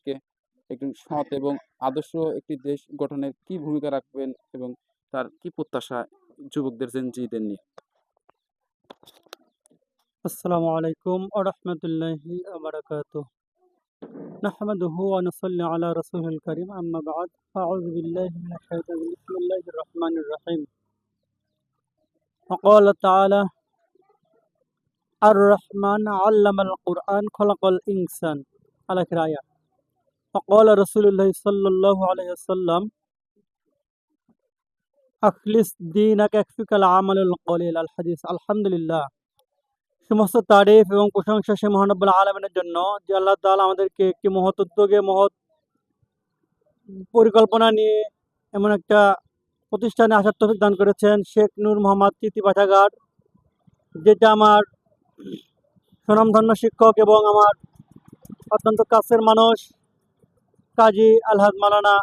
দেশকে একটি সৎ এবং আদর্শ একটি দেশ গঠনের কি ভূমিকা রাখবেন এবং তার কি প্রত্যাশা যুবকদের জেনজিদের নিয়ে السلام عليكم ورحمة الله وبركاته نحمده ونصلي على رسوله الكريم أما بعد أعوذ بالله من الشيطان الرجيم. بسم الله الرحمن الرحيم وقال تعالى الرحمن علم القرآن خلق الإنسان على كراية وقال رسول الله صلى الله عليه وسلم أخلص دينك يكفيك العمل القليل الحديث الحمد لله সমস্ত তারিফ এবং প্রশংসা সে মহানব্বুল আলমিনের জন্য যে আল্লাহ তাআলা আমাদেরকে একটি মহৎ উদ্যোগে মহৎ পরিকল্পনা নিয়ে এমন একটা প্রতিষ্ঠানে আসার তফিক দান করেছেন শেখ নূর মোহাম্মদ কীর্তি পাঠাগার যেটা আমার সুনামধন্য শিক্ষক এবং আমার অত্যন্ত কাছের মানুষ কাজী আলহাজ মালানা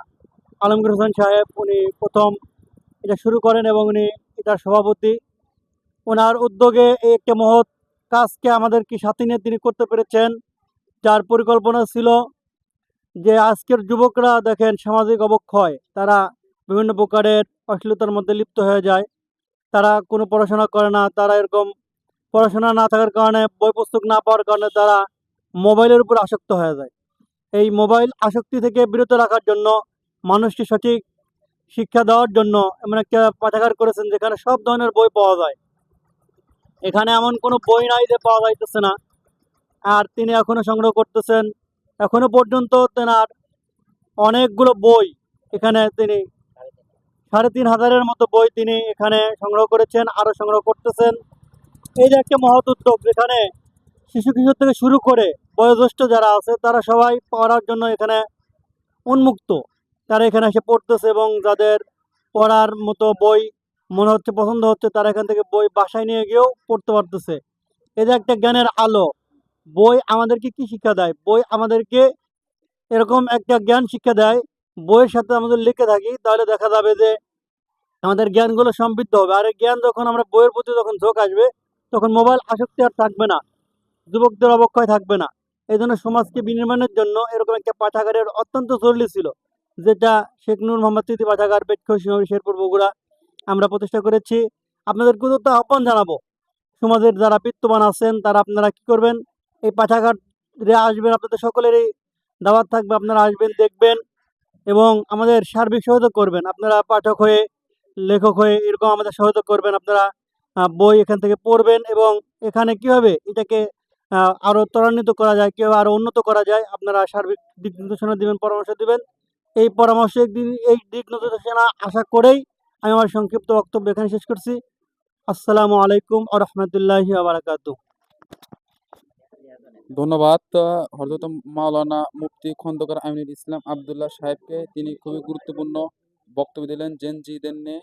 আলমগীর হোসেন সাহেব, উনি প্রথম এটা শুরু করেন এবং উনি এটার সভাপতি। ওনার উদ্যোগে এই একটা মহৎ কাজকে আমাদেরকে সাথে নিয়ে তিনি করতে পেরেছেন। যার পরিকল্পনা ছিল যে আজকের যুবকরা দেখেন সামাজিক অবক্ষয়, তারা বিভিন্ন প্রকারের অশ্লীলতার মধ্যে লিপ্ত হয়ে যায়। তারা কোনো পড়াশোনা করে না, তারা এরকম পড়াশোনা না থাকার কারণে, বই পুস্তক না পাওয়ার কারণে তারা মোবাইলের উপর আসক্ত হয়ে যায়। এই মোবাইল আসক্তি থেকে বিরত রাখার জন্য, মানুষকে সঠিক শিক্ষা দেওয়ার জন্য এমন একটা পাঠাগার করেছেন যেখানে সব ধরনের বই পাওয়া যায়। এখানে এমন কোনো বই নাই যে পাওয়া যাইতেছে না। আর তিনি এখনও সংগ্রহ করতেছেন, এখনও পর্যন্ত তেনার অনেকগুলো বই এখানে তিনি সাড়ে তিন হাজারের মতো বই তিনি এখানে সংগ্রহ করেছেন, আরও সংগ্রহ করতেছেন। এই যে একটা মহৎ উদ্যোগ যেখানে শিশু কিশোর থেকে শুরু করে বয়োজ্যেষ্ঠ যারা আছে, তারা সবাই পড়ার জন্য এখানে উন্মুক্ত। তারা এখানে এসে পড়তেছে এবং যাদের পড়ার মতো বই মনে হচ্ছে, পছন্দ হচ্ছে, তারা এখান থেকে বই বাসায় নিয়ে গিয়েও পড়তে পারতেছে। এটা একটা জ্ঞানের আলো, বই আমাদেরকে কি শিক্ষা দেয়? বই আমাদেরকে এরকম একটা জ্ঞান শিক্ষা দেয়, বইয়ের সাথে আমাদের লিখে থাকি, তাহলে দেখা যাবে যে আমাদের জ্ঞানগুলো সমৃদ্ধ হবে। আর এই জ্ঞান যখন আমরা বইয়ের প্রতি যখন ঝোঁক আসবে, তখন মোবাইল আসক্তি আর থাকবে না। যুবকদের অবক্ষয় থাকবে না। এই জন্য সমাজকে বিনির্মাণের জন্য এরকম একটা পাঠাগারের অত্যন্ত জরুরি ছিল, যেটা শেখ নূর মোহাম্মদ তৃতীয় পাঠাগার বেটখো সিংহী, শেরপুর, বগুড়া আমরা প্রতিষ্ঠা করেছি। আপনাদেরকে তো আহ্বান জানাব, সমাজের যারা বিত্তবান আছেন, তারা আপনারা কি করবেন? এই পাঠাগারে আসবেন আপনাদের সকলেরই, দাওয়াত থাকবে, আপনারা আসবেন, দেখবেন এবং আমাদের সার্বিক সহযোগ করবেন। আপনারা পাঠক হয়ে, লেখক হয়ে এরকম আমাদের সহযোগ করবেন, আপনারা বই এখান থেকে পড়বেন এবং এখানে কীভাবে এটাকে আহ, আরও ত্বরান্বিত করা যায় কীভাবে আরও উন্নত করা যায় আপনারা সার্বিক দিক নির্দেশনা দিবেন পরামর্শ দিবেন। এই পরামর্শ একদিন এই দিক নির্দেশনা আশা করেই আমি আমার সংক্ষিপ্ত বক্তব্য এখানে শেষ করছি। আসসালামু আলাইকুম আ রহমতুল্লাহি আবরাকাতু ধন্যবাদ। হরদত মাওলানা মুফতি খন্দকার আমিনুল ইসলাম আবদুল্লাহ সাহেবকে তিনি খুবই গুরুত্বপূর্ণ বক্তব্য দিলেন জেনজিদের নিয়ে